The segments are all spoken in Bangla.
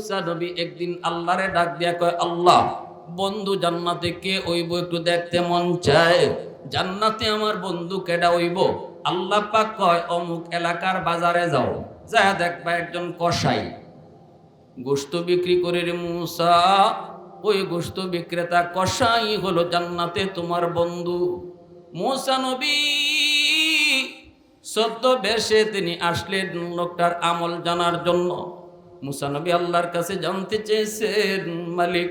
মুসা নবী, একদিন আল্লাহরে ডাক দিয়া কয়, আল্লাহ, বন্ধু জান্নাতে কে ওইব একটু দেখতে মন চায়? জান্নাতে আমার বন্ধু কেডা ওইব? আল্লাহ পাক কয়, অমুক এলাকার বাজারে যাও যা দেখবা একজন কসাই। গোস্ত বিক্রি করে রে মুসা, ওই গোস্ত বিক্রেতা কসাই হলো জান্নাতে তোমার বন্ধু। মুসা নবী সদ্য বেশে তিনি আসলেন লোকটার আমল জানার জন্য। মুসা নবী আল্লাহর কাছে জানতে চেয়েছেন, মালিক,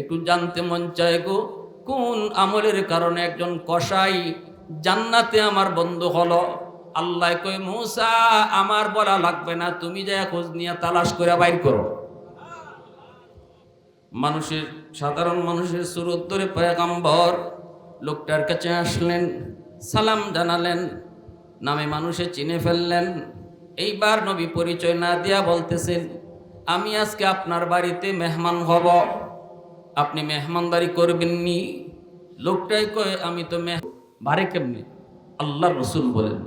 একটু জানতে মন চায় গো, কোন আমলের কারণে একজন কসাই জান্নাতে আমার বন্ধু হলো? আল্লাহ কই মুসা, আমার বলা লাগবে না, তুমি যা খোঁজ নিয়ে তালাশ করে বাইর করো। মানুষের, সাধারণ মানুষের সুরত ধরে পয়গাম্বর লোকটার কাছে আসলেন, সালাম জানালেন, নামে মানুষে চিনে ফেললেন। এইবার নবী পরিচয় না দিয়া বলতেছেন আমি আজকে আপনার বাড়িতে মেহমান হব। আপনি মেহমানদারি করবেননি? লোকটাই কয়, আমি তো মেহ বারে কেমনি? আল্লাহ রসুল বলেন,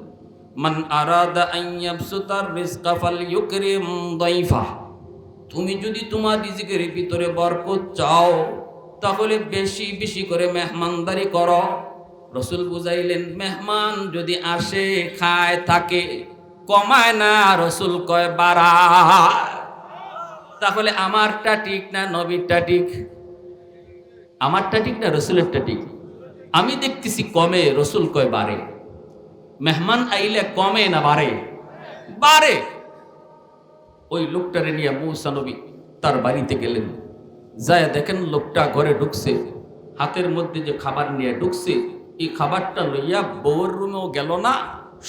মান আরাদা আইয়াবসুতার রিজকা ফালইউকরিম দাইফা। তুমি যদি তোমার রিজিকের ভিতরে বরকত চাও, তাহলে বেশি বেশি করে মেহমানদারি করো। রসুল বুঝাইলেন, মেহমান যদি আসে, খায়, থাকে, কমায় না, রসুল কয়, বাড়ায়। তাহলে আমারটা ঠিক না নবীরটা ঠিক? আমারটা ঠিক না রসুলেরটা ঠিক? আমি দেখতেছি কমে রসুল কয় বাড়ে মেহমান আইলে কমে না বাড়ে বাড়ে ওই লোকটারে নিয়ে মৌসা নবী তার বাড়িতে গেলেন। যায় দেখেন লোকটা ঘরে ঢুকছে। হাতের মধ্যে যে খাবার নিয়ে ঢুকছে, এই খাবারটা লইয়া বউর রুমেও গেল না,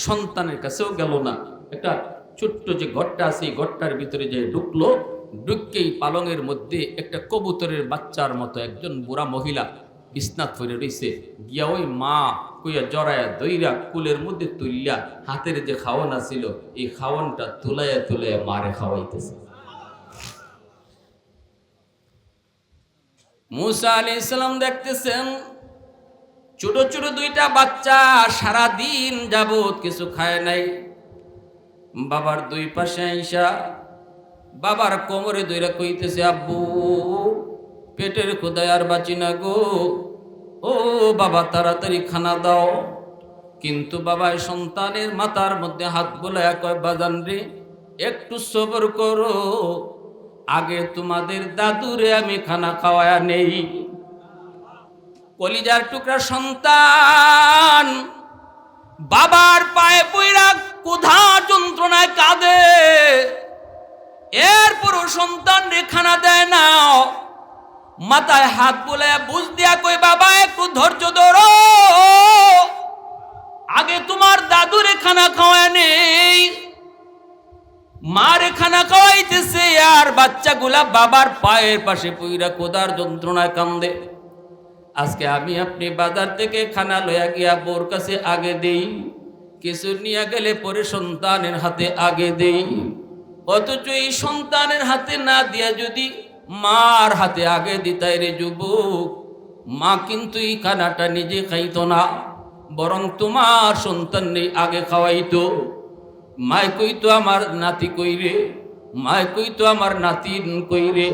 সন্তানের কাছেও গেল না। একটা ছোট্ট যে ঘরটা আছে, এই ঘরটার ভিতরে যে ঢুকলো ঢুককেই পালংয়ের মধ্যে একটা কবুতরের বাচ্চার মতো একজন বুড়া মহিলা বিছনাথ ফিরে রইছে। গিয়া ওই মা কইয়া জড়ায়া দইরা কুলের মধ্যে তুলিয়া হাতের যে খাওয়ান আছিল, এই খাওয়ানটা তুলাইয়া তুলাইয়া মারে খাওয়াইতেছে। মুসা আলি ইসলাম দেখতেছেন, ছোট ছোট দুইটা বাচ্চা সারা দিন যাবত কিছু খায় নাই। বাবার দুই পাশে আইসা বাবার কোমরে দইরা কইতেছে, আব্বু, পেটের খোদায় আর বাঁচি না গো। ও বাবা, তাড়াতাড়ি খানা দাও। কিন্তু বাবাই সন্তানের মাথার মধ্যে হাত বোলায়, কয়, বাজান রে, একটু সবর করো। আগে তোমাদের দাদুরে আমি খানা খাওয়ায়া নেই। কলিজার টুকরা সন্তান বাবার পায়ে পইরা কোধা যন্ত্রণায় কাঁদে। এরপরও সন্তান রে খানা দেয় না। মাথায় হাত বলে বুঝ দিয়া কই বাবা, একটু ধৈর্য ধরো। আগে তোমার দাদুরে খানা খাওয়া নেই। মারে খানা খাওয়াইতেছে আর বাচ্চাগুলা বাবার পায়ের পাশে পুইরা কোদার যন্ত্রণায় কান্দে। আজকে আমি আপনি বাজার থেকে খানা লয়া গিয়া বোর কাছে আগে দেই। কিছু নিয়ে গেলে পরে সন্তানের হাতে আগে দেই। অথচ এই সন্তানের হাতে না দিয়া যদি মার হাতে আগে দিতাই রে যুবক, মা কিন্তু এই খানাটা নিজে খাইত না, বরং তোমার সন্তান নেই, আগে খাওয়াইতো। মায় কইতো আমার নাতি কইরে, মায় কইতো আমার নাতিন কইরে,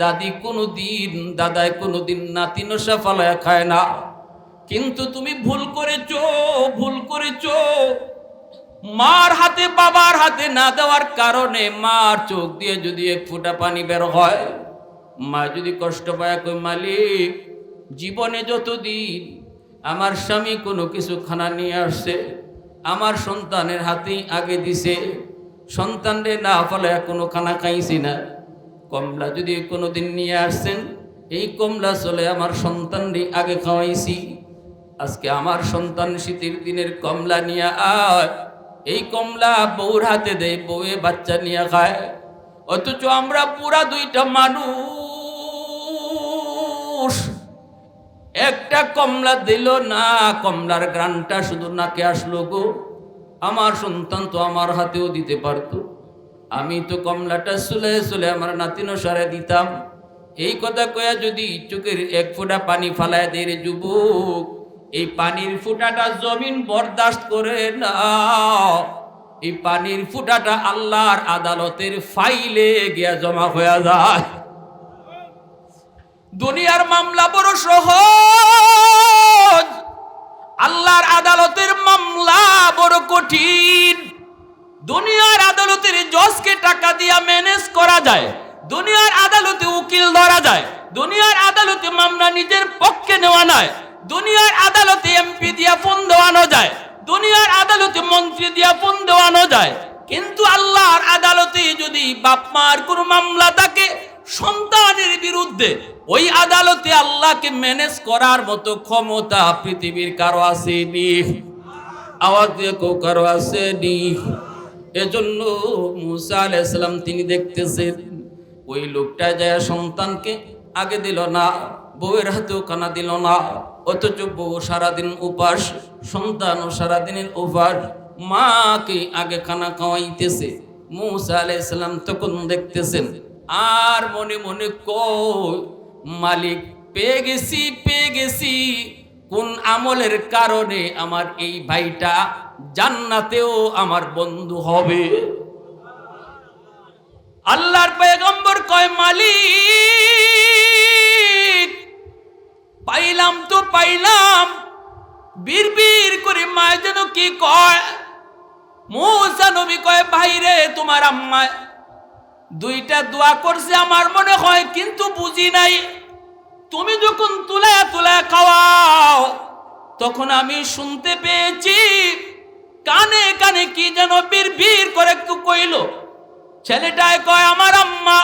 দাদি কোনো দিন দাদায় কোনো দিন নাতি নশা খায় না। কিন্তু তুমি ভুল করেছ ভুল করেছ মার হাতে, বাবার হাতে না দেওয়ার কারণে মার চোখ দিয়ে যদি এক ফোঁটা পানি বের হয়, মা যদি কষ্ট পায় কই মালিক, জীবনে যতদিন আমার স্বামী কোনো কিছু খানা নিয়ে আসছে, আমার সন্তানের হাতেই আগে দিছে, সন্তানরে না ফলে কোনো খানা খাইছি না। কমলা যদি কোনো দিন নিয়ে আসছেন, এই কমলা চলে আমার সন্তানরে আগে খাওয়াইছি। আজকে আমার সন্তান শীতের দিনের কমলা নিয়ে আয় এই কমলা বউর হাতে দেয় বউয়ে বাচ্চা নিয়ে খায়। অথচ আমরা পুরা দুইটা মানুষ। একটা কমলা দিল না, কমলার গ্রানটা শুধু নাকে আসলো গো। আমার সন্তান তো আমার হাতেও দিতে পারতো। আমি তো কমলাটা সুলে সুলে আমার নাতিন সারে দিতাম। এই কথা কয়া যদি চোখের এক ফোঁটা পানি ফালায় দে রে যুবক এই পানির ফোঁটাটা জমিন বরদাস্ত করে না এই পানির ফুটাটা আল্লাহর আদালতের ফাইলে গিয়া জমা হয়ে যায়। দুনিয়ার মামলা বড় সহজ। আল্লাহর আদালতের মামলা বড় কঠিন। দুনিয়ার আদালতের জজকে টাকা দিয়া ম্যানেজ করা যায়। দুনিয়ার আদালতে উকিল ধরা যায়। দুনিয়ার আদালতে মামলা নিজের পক্ষে নেওয়া নয় দুনিয়ার আদালতে এমপি দিয়া ফোন দেওয়ানো যায়। দুনিয়ার আদালতে মন্ত্রী দিয়া ফোন দেওয়ানো যায়। কিন্তু আল্লাহর আদালতে যদি বাপ মার কোনো মামলা থাকে, সন্তানের বিরুদ্ধে, ওই আদালতে আল্লাহকে ম্যানেজ করার মতো ক্ষমতা পৃথিবীর কারও আসেনি। আওয়াজ দিয়ে কেউ কারও আসেনি। এজন্য মুসা আলাইসালাম তিনি দেখতেছেন, ওই লোকটা যায় সন্তানকে আগে দিল না, বউয়ের হাতেও কানা দিল না। অথচ বউ সারাদিন উপাস সন্তানও সারাদিনের উপাস। মাকে আগে খানা খাওয়াইতেছে। মুসা আলাইসালাম তখন দেখতেছেন, আর মনে মনে কই মালিক, পেয়ে গেছি পেয়ে গেছি। কোন আমলের কারণে আমার এই ভাইটা জান্নাতেও আমার বন্ধু হবে? আল্লাহর পেগম্বর কয়, মালিক পাইলাম তো পাইলাম। বীর বীর করে মায় যেন কি কয়? কয় ভাইরে তোমার আম্মা দুইটা দোয়া করছে আমার মনে হয়, কিন্তু বুঝি নাই। তুমি যখন তুলে তুলে খাওয়াও, তখন আমি শুনতে পেয়েছি, কানে কানে কি যেন বীর বীর করে একটু কইল। ছেলেটায় কয়, আমার আম্মা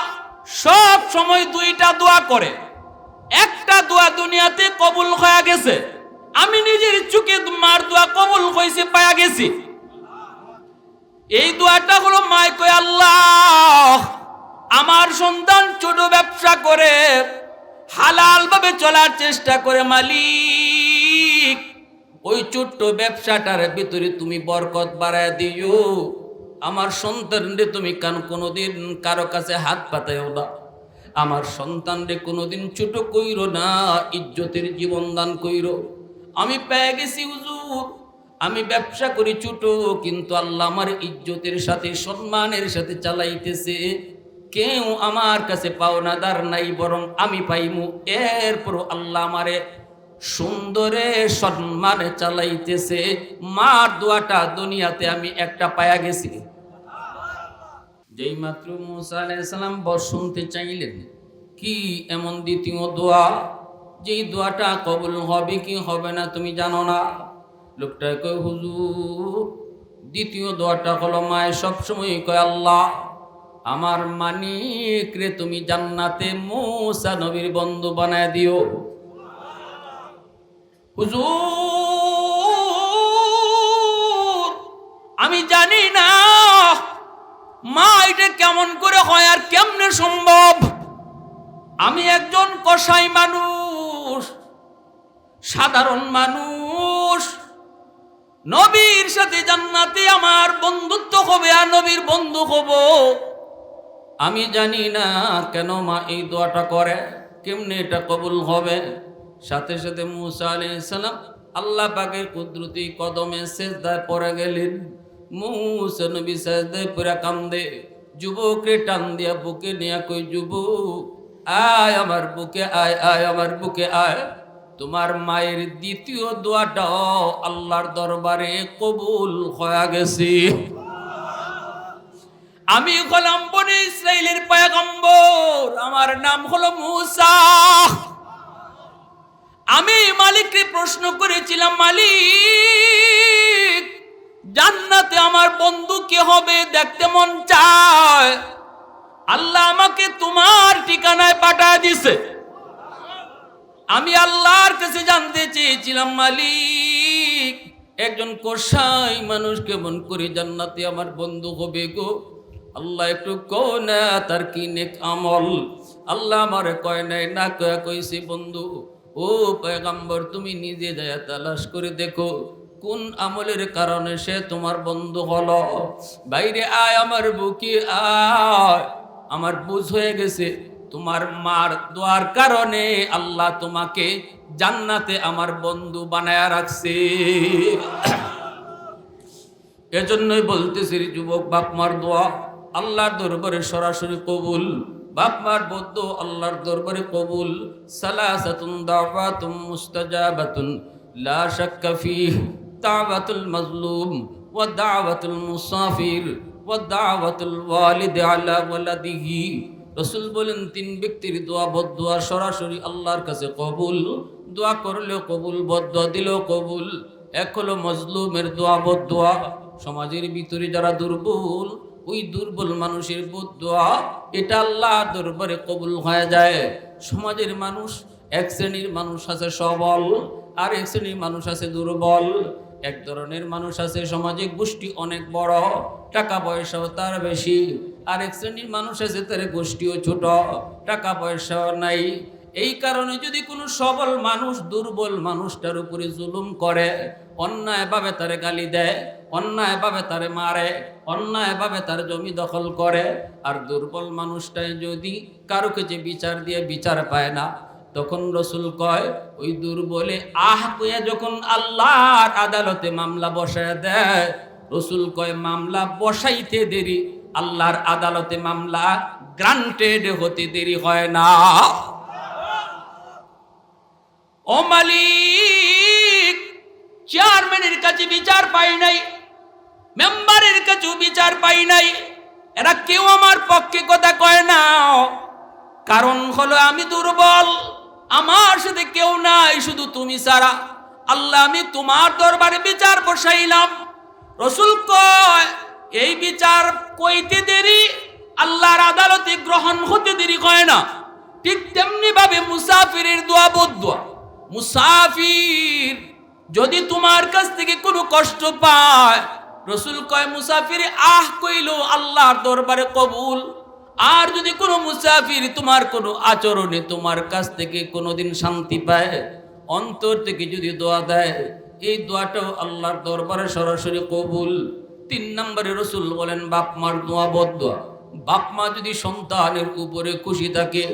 সব সময় দুইটা দোয়া করে। একটা দোয়া দুনিয়াতে কবুল হয়ে গেছে। আমি নিজের চুকে মার দোয়া কবুল হয়েছে, পায়া গেছি। এই দোয়াটা হলো, মায় কয় আল্লাহ, আমার সন্তান ছোট ব্যবসা করে হালাল ভাবে চলার চেষ্টা করে মালিক। ওই ছোট্ট ব্যবসাটার ভিতরে তুমি বরকত বাড়ায় দিও। আমার সন্তানরে তুমি কান কোনোদিন কারও কাছে হাত পাতাইও না। আমার সন্তানরে কোনোদিন ছোট কইরো না, ইজ্জতের জীবন দান কইরো। আমি পেয়ে গেছি হুজুর, আমি ব্যবসা করি ছোট, কিন্তু আল্লাহ আমার ইজ্জতের সাথে, সম্মানের সাথে চালাইতেছে। কেউ আমার কাছে পাওনাদার নাই, বরং আমি পাইমু। এরপর আল্লাহ আমারে সুন্দরে সম্মানে চালাইতেছে। মার দোয়াটা দুনিয়াতে আমি একটা পায়া গেছি। যেই মাত্র মুসা আলাইসালাম বর শুনতে চাইলেন, কি এমন দ্বিতীয় দোয়া? যেই দোয়াটা কবুল হবে কি হবে না তুমি জানো না? লোকটা কয়, হুজুর, দ্বিতীয় দোয়াটা হলো মায়ের সবসময় কয়, আল্লাহ, আমার মানিক রে তুমি জান্নাতে মুসা নবীর বন্ধু বানায় দিও। হুজুর, আমি জানি না মা, এটা কেমন করে হয় আর কেমনে সম্ভব? আমি একজন কসাই মানুষ, সাধারণ মানুষ। নবীর সাথে জান্নাতে আমার বন্ধুত্ব হবে আর নবীর বন্ধু হব। আমি জানি না কেন মা এই দোয়াটা করে, কেমনে এটা কবুল হবে। সাথে সাথে মুসা আলাইহিস সালাম আল্লাহ পাকের কুদরতি কদমে সেজদায় পড়ে গেলেন। মুসা নবী সেজদায় পুরা কান্দে যুবকরে টান দিয়া বুকে নিয়া কই, যুবক, আয় আমার বুকে, আয় আয় আমার বুকে, আয়। তোমার মায়ের দ্বিতীয় দোয়াটাও আল্লাহর দরবারে কবুল হয়ে গেছি। আমি হলাম বনে ইসরায়েলের পয়গম্বর, আমার নাম হলো মুসা। আমি মালিককে প্রশ্ন করেছিলাম, মালিক জান্নাতে আমার বন্ধু কে হবে দেখতে মন চায়? আল্লাহ আমাকে তোমার ঠিকানায় পাঠায় দিছে। আমি আল্লাহর কাছে জানতে চেয়েছিলাম, মালিক, একজন কষাই মানুষ কেমন করে জান্নাতে আমার বন্ধু হবে গো? আল্লাহ একটু না, তার কি নেক আমল? আল্লাহ আমারে কয়, নাই, না, কয়া কইছি বন্ধু, ও পয়গাম্বর, তুমি নিজে যায় তালাশ করে দেখো। কোন আমলের কারণে সে তোমার বন্ধু হলো? বাইরে আয়, আমার বুকে আয়। আমার বুঝ হয়ে গেছে, তোমার মার দোয়ার কারণে আল্লাহ তোমাকে জান্নাতে আমার বন্ধু বানায়া রাখছে। এজন্যই বলতেছি যুবক, বাপ মার দোয়া আল্লাহর দরবারে সরাসরি কবুল। বাপ মার বদ্ধ আল্লাহর দরবারে কবুল। সালাসাতুন দাওয়াতুম মুস্তাজাবাতুন, লা শাক্কা ফিহ। দাওয়াতুল মাজলুম ওয়া দাওয়াতুল মুসাফির ওয়া দাওয়াতুল ওয়ালিদ আলা ওয়ালাদিহি। রসুল বলেন, তিন ব্যক্তির দোয়া বদুয়া সরাসরি আল্লাহর কাছে কবুল। দোয়া করলেও কবুল বদ্ধ দিলেও কবুল। এক হলো মজলুমের দোয়া বদুয়া সমাজের ভিতরে যারা দুর্বল, ওই দুর্বল মানুষের বদুয়া এটা আল্লাহ দরবারে কবুল হয়ে যায়। সমাজের মানুষ, এক শ্রেণির মানুষ আছে সবল আর এক শ্রেণির মানুষ আছে দুর্বল। এক ধরনের মানুষ আছে সমাজে গোষ্ঠী অনেক বড়, টাকা পয়সাও তার বেশি। আর এক শ্রেণির মানুষ আছে, তার গোষ্ঠীও ছোট, টাকা পয়সাও নাই। এই কারণে যদি কোনো সবল মানুষ, দুর্বল মানুষটার উপরে জুলুম করে, অন্যায়ভাবে তারে গালি দেয়, অন্যায়ভাবে তারে মারে, অন্যায়ভাবে তার জমি দখল করে, আর দুর্বল মানুষটাই যদি কারও কাছে বিচার দিয়ে বিচার পায় না তখন রসুল কয়, ওই দুর্বলে আহ কইয়া যখন আল্লাহর আদালতে মামলা বসায় দেয়, রসুল কয়, মামলা বসাইতে দেরি, আল্লাহর আদালতে মামলা গ্রান্টেড হতে দেরি হয় না। ও মালিক, চেয়ারম্যানের কাছে বিচার পাই নাই, মেম্বারের কাছেও বিচার পাই নাই, এরা কেউ আমার পক্ষে কথা কয় না। কারণ হলো আমি দুর্বল। আমার সাথে কেউ নাই, শুধু তুমি সারা আল্লাহ, আমি তোমার দরবারে বিচার বসাইলাম। রসুল কয়, এই বিচার কইতে দেরি, আল্লাহর আদালতে গ্রহণ হতে দেরি কয় না। ঠিক তেমনি ভাবে মুসাফিরের দোয়া। মুসাফির যদি তোমার কাছ থেকে কোনো কষ্ট পায়, রসুল কয়, মুসাফির, আহ কইল, আল্লাহর দরবারে কবুল। আর যদি কোনো মুসাফির তোমার কোনো আচরণে তোমার কাছ থেকে কোনোদিন শান্তি পায়, অন্তর থেকে যদি দোয়া দেয়, এই দোয়াটাও আল্লাহর দরবারে সরাসরি কবুল। তিন নম্বরে রসুল বলেন, বাপ মার দোয়া বদোয়া বাপ মা যদি সন্তানের উপরে খুশি থাকে,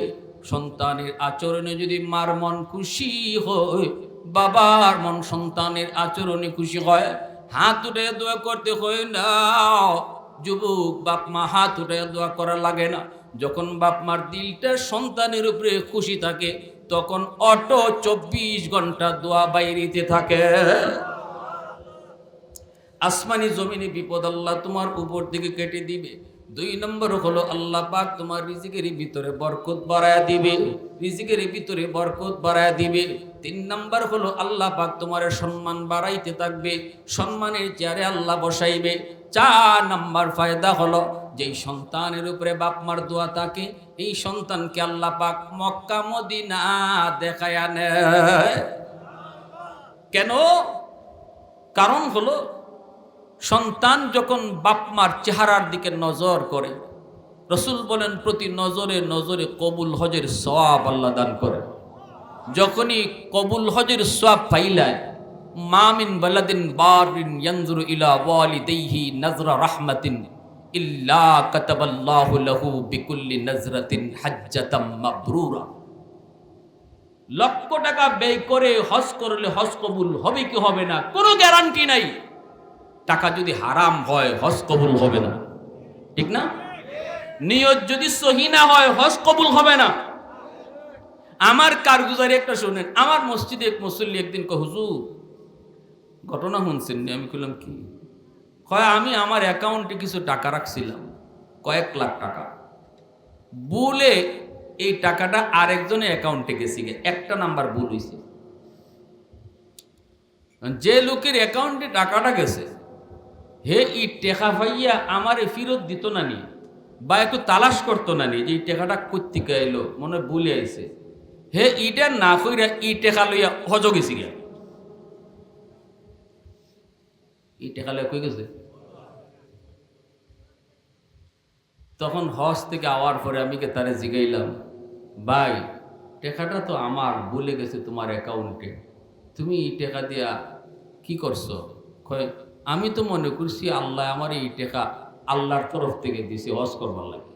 সন্তানের আচরণে যদি মার মন খুশি হয়, বাবার মন সন্তানের আচরণে খুশি হয়, হাত উঠে দোয়া করতে হয় না যুবক বাপ মা হাত উঠে দোয়া করা লাগে না। যখন বাপ মার দিলটা সন্তানের উপরে খুশি থাকে, তখন অটো চব্বিশ ঘণ্টা দোয়া বাইরেতে থাকে। আসমানি জমিনে বিপদ আল্লাহ তোমার উপর দিকে কেটে দিবে। দুই নম্বর হলো আল্লাহ পাক তোমার রিজিকের ভিতরে বরকত বাড়ায় দিবে। রিজিকের ভিতরে বরকত বাড়ায় দিবে। তিন নম্বর হলো আল্লাহ পাক তোমার সম্মান বাড়াইতে থাকবে। সম্মানের চেয়ারে আল্লাহ বসাইবে। চার নাম্বার ফায়দা হলো যেই সন্তানের উপরে বাপ মার দোয়া থাকে, এই সন্তানকে আল্লাহ পাক মক্কা মদিনা দেখায় আনে কেন? কারণ হলো সন্তান যখন বাপমার চেহারার দিকে নজর করে, রসুল বলেন, প্রতি নজরে নজরে কবুল হজের সওয়াব আল্লাহ দান করে। যখনই কবুল হজের সওয়াব পাইলায় মামিন বালাদিন বারিন ইয়ানজুরু ইলা ওয়ালিদাইহি নাজরা রাহমাতিন ইল্লা কাতাবাল্লাহু লাহু বিকুল্লি নাজরাতিন হাজ্জাতাম মাবরুরা। লক্ষ টাকা ব্যয় করে হজ করলে হজ কবুল হবে কি হবে না, কোনো গ্যারান্টি নাই। টাকা যদি হারাম হয়, হজ কবুল হবে না। ঠিক না? নিয়ত যদি সহি না হয়, হজ কবুল হবে না। আমার কারগুজারি একটা শোনেন, আমার মসজিদে এক মুসল্লি একদিন কয়, হুজুর, ঘটনা শুনছেন নি?" আমি বললাম কি? কয়, আমি আমার অ্যাকাউন্টে কিছু টাকা রাখছিলাম, কয়েক লাখ টাকা। বলে এই টাকাটা আরেকজনের অ্যাকাউন্টে গেছি। একটা নাম্বার ভুল হয়েছে যে লোকের অ্যাকাউন্টে টাকাটা গেছে হে ই টেকা ভাইয়া, আমারে ফিরত দিত না নি। বা একটু তালাশ করতো না নি যে এই টেকাটা কোথেকে এলো মনে ভুলে আইছে। হে ইটা না কইরা ই টেকা লইয়া হজ গেছি গিয়া। ই টেকা লইয়া কই গেছে? তখন হজ থেকে আওয়ার পরে আমি কে তারে জিগাইলাম, ভাই, টেকাটা তো আমার, ভুলে গেছে তোমার অ্যাকাউন্টে। তুমি এই টাকা দিয়া কি করছ? কয় আমি তো মনে করছি আল্লাহ আমার এই টাকা আল্লাহর তরফ থেকে দিছে, হজ করবার লাগে।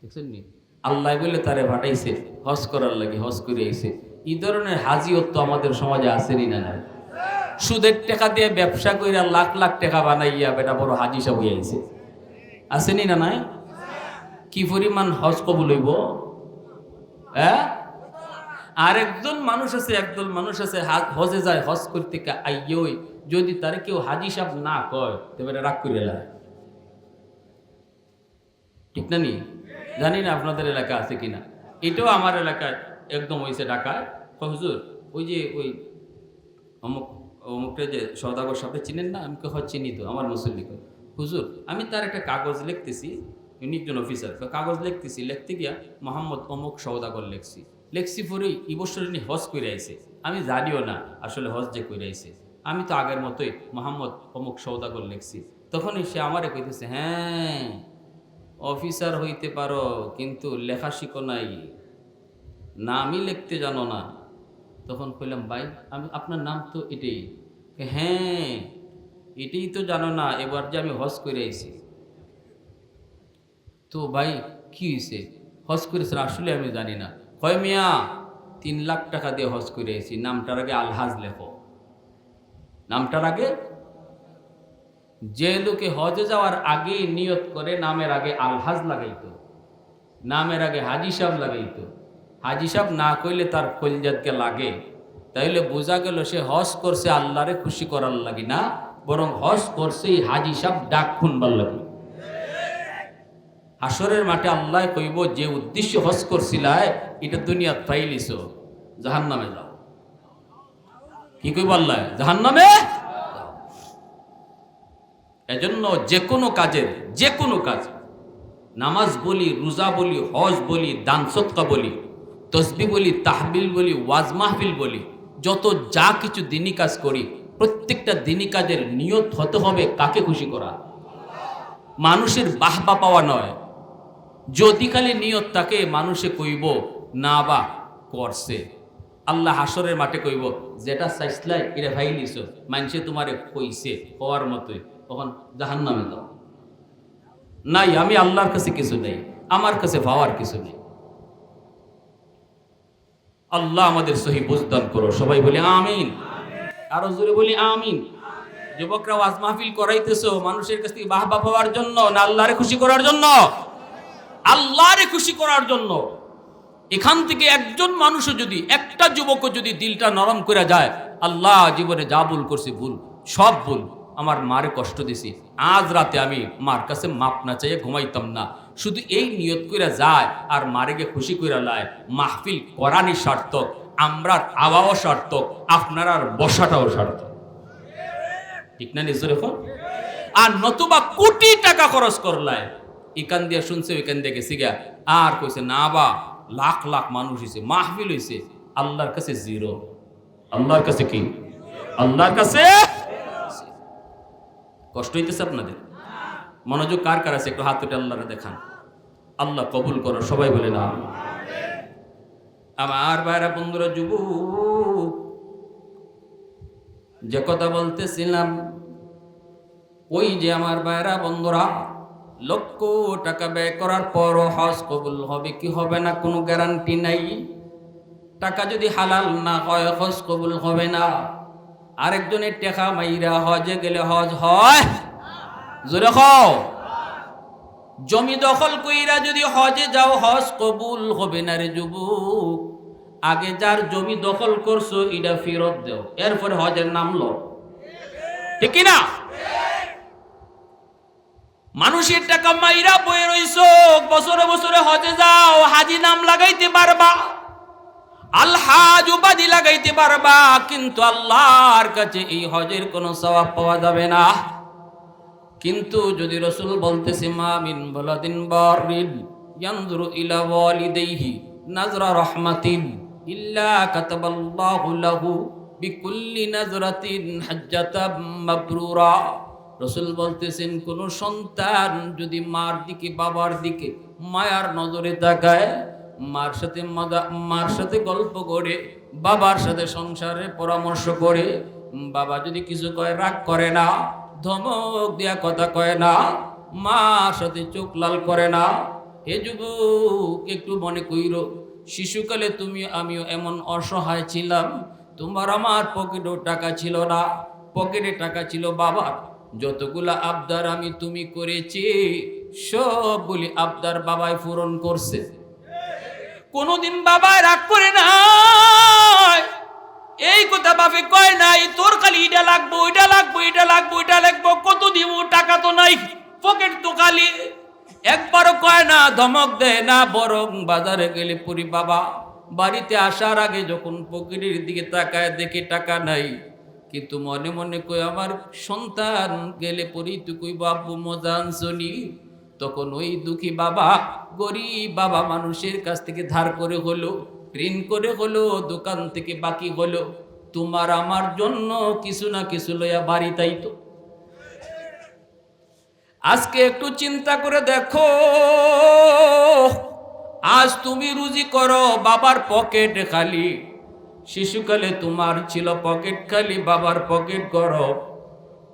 দেখছেন নি? আল্লাহ বলে তারে পাঠাইছে, হজ করার লাগে, হজ করে আইছে। এই ধরনের তো আমাদের সমাজে আসেনি না নাই? সুদের টাকা দিয়ে ব্যবসা কইরা লাখ লাখ টাকা বানাইয়া বেটা বড় হাজি সাহেব হয়ে আইছে। আসেনি না নাই? কি পরিমাণ হজ কবুল হইব? হ্যাঁ? আর একজন মানুষ আছে একদল মানুষ আছে হজে যায় হজ করতে আইয়ই যদি তার কেউ হাজি সাহেব না কয় তবে রাগ করে লায় ঠিক না নি? জানি না আপনাদের এলাকা আছে কিনা। এটাও আমার এলাকায় একদম হয়েছে ঢাকায়। কয়, হুজুর ওই যে ওই অমুক অমুকটা যে সদাগর সাথে চিনেন না? আমি কে হয় চিনি তো আমার মুসল্লি হুজুর আমি তার একটা কাগজ লিখতেছি উনি একজন অফিসার কাগজ লিখতেছি লিখতে গিয়া মোহাম্মদ অমুক সৌদাগর লিখছি। লেখছি বছর উনি হজ করে আইছে। আমি জানিও না আসলে হজ যে করে আইছে। আমি তো আগের মতোই মোহাম্মদ অমুক সৌদাগর লিখছি। তখনই সে আমারে কইতেছে হ্যাঁ অফিসার হইতে পারো, কিন্তু লেখা শিখো নাই। নামই লিখতে জানো না। তখন কইলাম, ভাই, আমি, আপনার নাম তো এটাই। হ্যাঁ এটাই তো জানো না, এবার যে আমি হজ করে আইছি। তো ভাই, কি হয়েছে হজ করেছেন? আসলে আমি জানি না। হয় মিয়া, তিন লাখ টাকা দিয়ে হজ করে আইছি নামটার আগে আলহাজ লেখো। নামটার আগে? যে লোকে হজে যাওয়ার আগে নিয়ত করে, নামের আগে আলহাজ লাগাইত। নামের আগে হাজি সাহেব লাগাইতো। হাজি সাহেব না কইলে তার কলজাতকে লাগে। তাইলে বোঝা গেল সে হজ করছে আল্লাহরে খুশি করার লাগি না, বরং হজ করছে হাজি সাহেব ডাক খুনবার লাগি। হাসরের মাঠে আল্লাহ কইব, যে উদ্দেশ্য হজ করছিলায়, এটা দুনিয়া পাইলিছ জাহান নামে যাও। কি কইব আল্লাহ? জাহান নামে এজন্য যে কোনো কাজের যে কোনো কাজ, নামাজ বলি, রোজা বলি, হজ বলি, দান সৎকা বলি, তসবি বলি, তাহবিল বলি, ওয়াজ মাহফিল বলি, যত যা কিছু দিনী কাজ করি, প্রত্যেকটা দিনী কাজের নিয়ত হতে হবে কাকে খুশি করা? মানুষের বাহবা পাওয়া নয়। যদি খালি নিয়ত তাকে মানুষে কইব, না বা, করছে। আল্লাহ হাসরের মাঠে কইব, যেটা চাইছিলাই এটা ভাই নিছ। মানুষে তোমারে কইছে হওয়ার মতোই। তখন জাহান নামে দাও নাই, আমি আল্লাহর কাছে কিছু নেই, আমার কাছে পাওয়ার কিছু নেই। আল্লাহ আমাদের সহি বুঝদান করো। সবাই বলি, আমিন। আরও জোরে বলি, আমিন। যুবকরা ওয়াজ মাহফিল করাইতেছো মানুষের কাছ থেকে বাহবা পাওয়ার জন্য না আল্লাহরে খুশি করার জন্য? আল্লাহরে খুশি করার জন্য এখান থেকে একজন মানুষও যদি, একটা যুবকও যদি দিলটা নরম করে যায়, আল্লাহ জীবনে যা ভুল করছি ভুল, সব ভুল। আমার মারে কষ্ট দিছি। আজ রাতে আমি মার কাছে মাপ না চাইয়ে ঘুমাইতাম না। শুধু এই নিয়ত করে যায় আর মারেকে খুশি করে লায়, মাহফিল করানি সার্থক, আমরার আওয়াও সার্থক আপনার আর বসাটাও সার্থক। ঠিক না নিজের এখন আর নতুবা কোটি টাকা খরচ করলায়। এখান দিয়ে শুনছে, ওইখান দিয়ে গেছি গা আর কইছে, না বা, লাখ লাখ মানুষ হয়েছে মাহফিল হয়েছে আল্লাহর কাছে জিরো। আল্লাহর কাছে কি? আল্লাহর কাছে কষ্ট হইতেছে আপনাদের? মনোযোগ কার কার আছে? একটু হাত উঠে আল্লাহরে দেখান। আল্লাহ কবুল করো, সবাই বলে না আমার বাইরা বন্ধুরা, যুবক, যে কথা বলতেছিলাম, ওই যে আমার বাইরা বন্ধুরা লক্ষ টাকা ব্যয় করার পরও হজ কবুল হবে কি হবে না কোনো গ্যারান্টি নাই। টাকা যদি হালাল না হয়, হজ কবুল হবে না। আরেকজনের টেকা মাইরা হজে গেলে হজ হয়? জমি দখল কইরা যদি হজে যাও, হজ কবুল হবে না রে যুবক। আগে যার জমি দখল করছ এটা ফেরত দেও। এরপরে হজের নাম ঠিক না মানুষের টাকা মাইরা বয়ে রইছো, বছরে বছরে হজে যাও, হাজি নাম লাগাইতে পারবা আল্লাহ উপাধি লাগাইতে পারবা, কিন্তু আল্লাহর কাছে এই হজের কোনো সওয়াব পাওয়া যাবে না। কিন্তু যদি রসুল বলতেছে, মা মিন বলাদিন বারিন, ইয়ানজুরু ইলা ওয়ালিদাইহি নাজরা রাহমাতিন, ইল্লা কাতাবাল্লাহু লাহু বিকুল্লি নাজরাতিন হাজ্জাতাম মাবরুরা। রসুল বলতেছেন, কোন সন্তান যদি মার দিকে, বাবার দিকে মায়ার নজরে তাকায়, মার সাথে মার সাথে গল্প করে, বাবার সাথে সংসারে পরামর্শ করে, বাবা যদি কিছু কয়, রাগ করে না, ধমক দিয়া কথা কয় না, মার সাথে চোখ লাল করে না, হে যুবক, একটু মনে কইর, শিশুকালে তুমি, আমিও এমন অসহায় ছিলাম, তোমার আমার পকেটেও টাকা ছিল না, পকেটে টাকা ছিল বাবার। যতগুলা আবদার আমি তুমি করেছি, সবগুলি আবদার বাবাই পূরণ করছে। কোনোদিন বাবায় রাগ করে না এই কথা বাপে কয় নাই, তোর খালি এটা লাগবো, ওইটা লাগবো, এটা লাগবো এটা লাগবো, কত দিব, টাকা তো নাই, পকেট তো খালি। একবারও কয় না, ধমক দেয় না, বরং বাজারে গেলে পুরি বাবা। বাড়িতে আসার আগে যখন পকেটের দিকে তাকায় দেখে টাকা নাই কিন্তু মনে মনে কই, আমার সন্তান গেলে পরি তুই বাবু মজা আনছনি তখন ওই দুঃখী বাবা গরিব বাবা মানুষের কাছ থেকে ধার করে হলো, ঋণ করে হলো, দোকান থেকে বাকি হলো। তোমার আমার জন্য কিছু না কিছু লইয়া বাড়ি তাই তো? আজকে একটু চিন্তা করে দেখো, আজ তুমি রুজি করো, বাবার পকেট খালি। শিশুকালে তোমার ছিল পকেট খালি, বাবার পকেট গরম।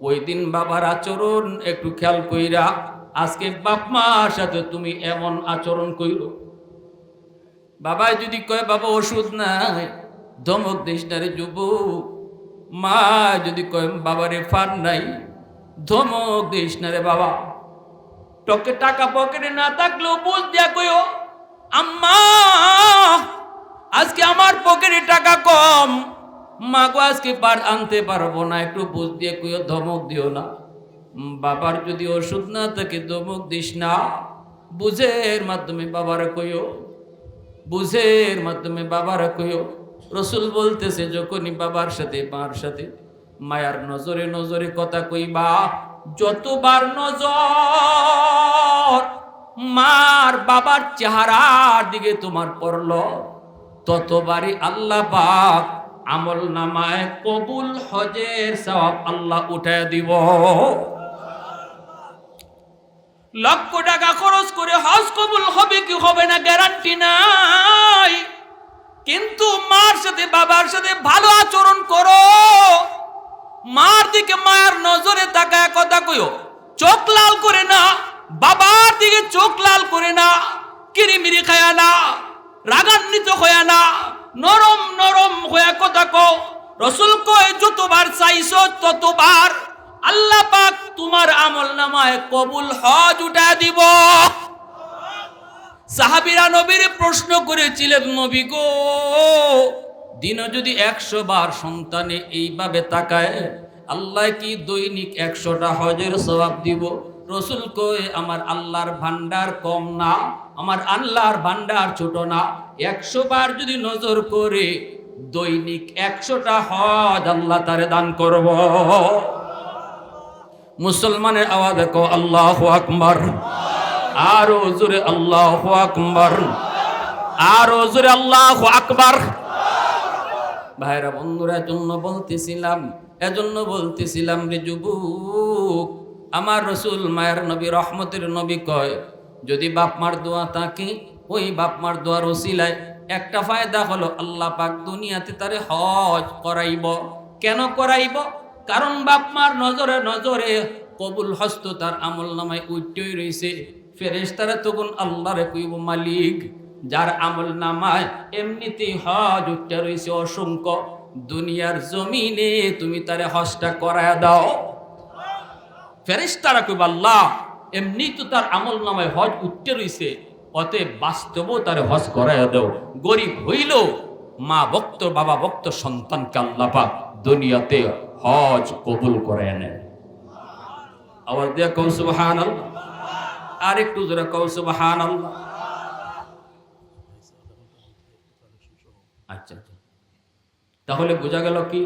ওই দিন বাবার আচরণ একটু খেয়াল কইরা আজকে বাপ মার সাথে তুমি এমন আচরণ কইর। বাবা যদি কয়, বাবা, ওষুধ নাই, ধমক দিস যুব মা যদি কয়, বাবারে ফার নাই, ধমক দিস না বাবা। টকে টাকা পকেটে না থাকলেও বুঝ দিয়া কইও, আম্মা আজকে আমার পকেটে টাকা কম। মা গো, আজকে পার আনতে পারব না। একটু বুঝ দিয়ে কইও, ধমক দিও না। বাবার যদি ওষুধ না থাকে, ধমক দিস না। বুঝের মাধ্যমে বাবারা কইও, বুঝের মাধ্যমে বাবারা কইও। রসুল বলতেছে, যখনই বাবার সাথে, মার সাথে, মায়ার নজরে নজরে কথা কইবা, যতবার নজর মার বাবার চেহারার দিকে তোমার পড়ল ততবারই আল্লাহ পাক আমল নামায় কবুল হজের সব আল্লাহ উঠায় দিব। লক্ষ টাকা খরচ করে হজ কবুল হবে কি হবে না গ্যারান্টি নাই। কিন্তু মার সাথে, বাবার সাথে ভালো আচরণ করো। মার দিকে মায়ের নজরে তাকায় কথা কইও, চোখ লাল করে না, বাবার দিকে চোখ লাল করে না, কিরিমিরি খায়া না। রাগান্বিত হইয়া না, নরম নরম হয়ে কথা কও, রসুল কয়, যতবার চাইছো ততবার আল্লাহ পাক তোমার আমল নামায় কবুল হজ উঠা দিব। সাহাবিরা নবীর প্রশ্ন করেছিলেন, নবী গো, দিন যদি একশো বার সন্তানে এইভাবে তাকায়, আল্লাহ কি দৈনিক একশোটা হজের সবাব দিব? রসুল কয়ে, আমার আল্লাহর ভান্ডার কম না। আমার আল্লাহর ভান্ডার ছোট না। একশো বার যদি নজর করে দৈনিক একশোটা হজ আল্লাহ তারে দান করব। মুসলমানের আওয়াজ দেখো, আল্লাহ আকবর। আরও জোরে আল্লাহ আকবর। আরও জোরে আল্লাহ আকবর। ভাইরা বন্ধুরা জন্য বলতেছিলাম, এজন্য বলতেছিলাম রে যুবক, আমার রসুল মায়ের নবী, রহমতের নবী কয় যদি বাপ মার দোয়া থাকে, ওই বাপ মার দোয়ার ওসিলায় একটা ফায়দা হলো, আল্লাহ পাক দুনিয়াতে তারে হজ করাইব। কেন করাইব? কারণ বাপ মার নজরে নজরে কবুল হস্ত তার আমল নামায় উঠতেই রয়েছে ফেরেশতারা তখন আল্লাহরে কইব, মালিক, যার আমল নামায় এমনিতেই হজ উঠতে রয়েছে অসংখ্য। দুনিয়ার জমিনে তুমি তারে হজটা করায় দাও। ফেরেশতারা কইব, আল্লাহ এমনি তো তার আমল নামায় হজ উঠতে রয়েছে অতএব বাস্তবও তার হজ করায় দেও। গরিব হইল, মা ভক্ত, বাবা ভক্ত, সন্তানকে আল্লাহ পাক দুনিয়াতে হজ কবুল করে নেয় আওয়াজ দিয়ে কৌ সুবহান আর একটু জোরে কৌ সুবহান আচ্ছা আচ্ছা। তাহলে বোঝা গেল কি?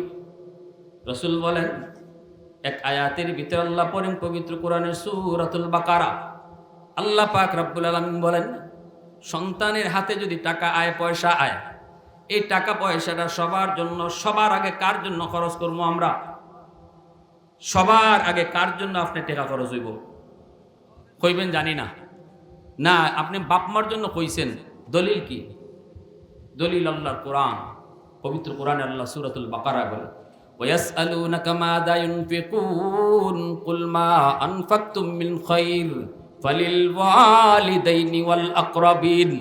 রসুল বলেন এক আয়াতের ভিতরে আল্লাহ পড়েন, পবিত্র কোরআনের সুরাতুল বাকারা। আল্লাহ পাক রব্বুল আলমিন বলেন, সন্তানের হাতে যদি টাকা আয়, পয়সা আয়, এই টাকা পয়সাটা সবার জন্য, সবার আগে কার জন্য খরচ করব আমরা? সবার আগে কার জন্য আপনি টাকা খরচ হইব? কইবেন জানি না। না, আপনি বাপ মার জন্য কইছেন। দলিল কি? দলিল আল্লাহর কোরআন, পবিত্র কোরআন আল্লাহ সূরাতুল বাকারা বলে ويسألونك ماذا ينفقون قل ما أنفقتم من خير فللوالدين والأقربين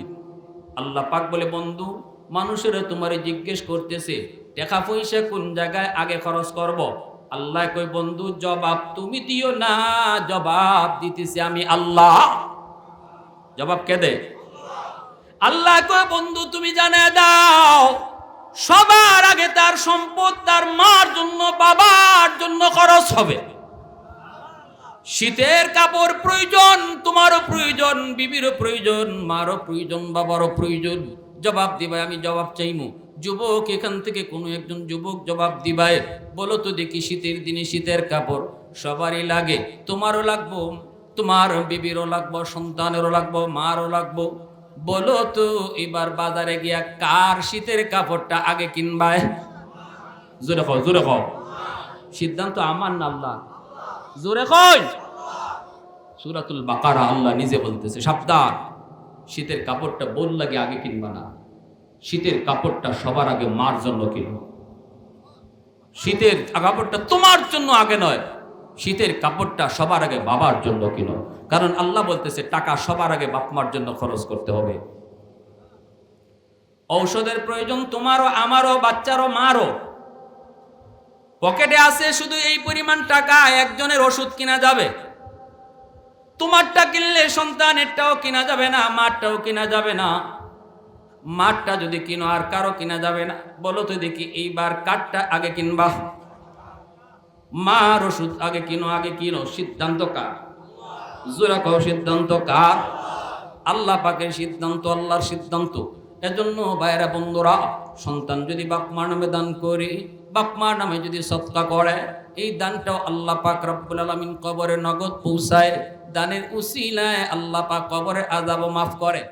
আল্লাহ পাক বলে বন্ধু মানুষেরা তোমারে জিজ্ঞেস করতেছে টাকা পয়সা কোন জায়গায় আগে খরচ করব আল্লাহ কই বন্ধু জবাব তুমি দিও না জবাব দিতেছি আমি আল্লাহ জবাব কে দে আল্লাহ কই বন্ধু তুমি জানে দাও সবার আগে তার সম্পদ তার মার জন্য, বাবার জন্য খরচ হবে। শীতের কাপড় প্রয়োজন, তোমারও প্রয়োজন, বিবিরও প্রয়োজন, মারও প্রয়োজন, বাবারও প্রয়োজন। জবাব দিবাই, আমি জবাব চাইমু। যুবক, এখান থেকে কোনো একজন যুবক জবাব দিবায় বলো তো দেখি শীতের দিনে শীতের কাপড় সবারই লাগে। তোমারও লাগবো, তোমার বিবিরও লাগবো, সন্তানেরও লাগবো, মারও লাগবো। বলো তো, এবার বাজারে গিয়া কার শীতের কাপড়টা আগে কিনবায়? জোরে কও জোরে কও। সিদ্ধান্ত আমার না আল্লাহ? জোরে কই? সুরাতুল বাকারা আল্লাহ নিজে বলতেছে, সাবধান। শীতের কাপড়টা বোন লাগে, আগে কিনবা না। শীতের কাপড়টা সবার আগে মার জন্য কিনবো শীতের কাপড়টা তোমার জন্য আগে নয়। শীতের কাপড়টা সবার আগে বাবার জন্য কিনো। কারণ আল্লাহ বলতেছে, টাকা সবার আগে বাপ মার জন্য খরচ করতে হবে। ঔষধের প্রয়োজন তোমারও, আমারও, বাচ্চারও, মারও। পকেটে আছে শুধু এই পরিমাণ টাকা, একজনের ওষুধ কিনা যাবে। তোমারটা কিনলে সন্তানেরটাও কিনা যাবে না, মারটাও কিনা যাবে না। মারটা যদি কিনো, আর কারও কিনা যাবে না। বলো তো দেখি, এইবার কাঠটা আগে কিনবা। মার ওষুধ আগে কিনো আগে কিনো, সিদ্ধান্ত কার? জোরা কও সিদ্ধান্ত কার? আল্লাহ পাকের সিদ্ধান্ত, আল্লাহর সিদ্ধান্ত। এজন্য বাইরা বন্ধুরা, সন্তান যদি বাপ মার নামে দান করে, বাপ মার নামে যদি সৎকা করে, এই দানটাও আল্লাহ পাক রব্বুল আলমিন কবরে নগদ পৌঁছায়। দানের উসিলায় আল্লাহ পাক কবরে আজাব মাফ করে।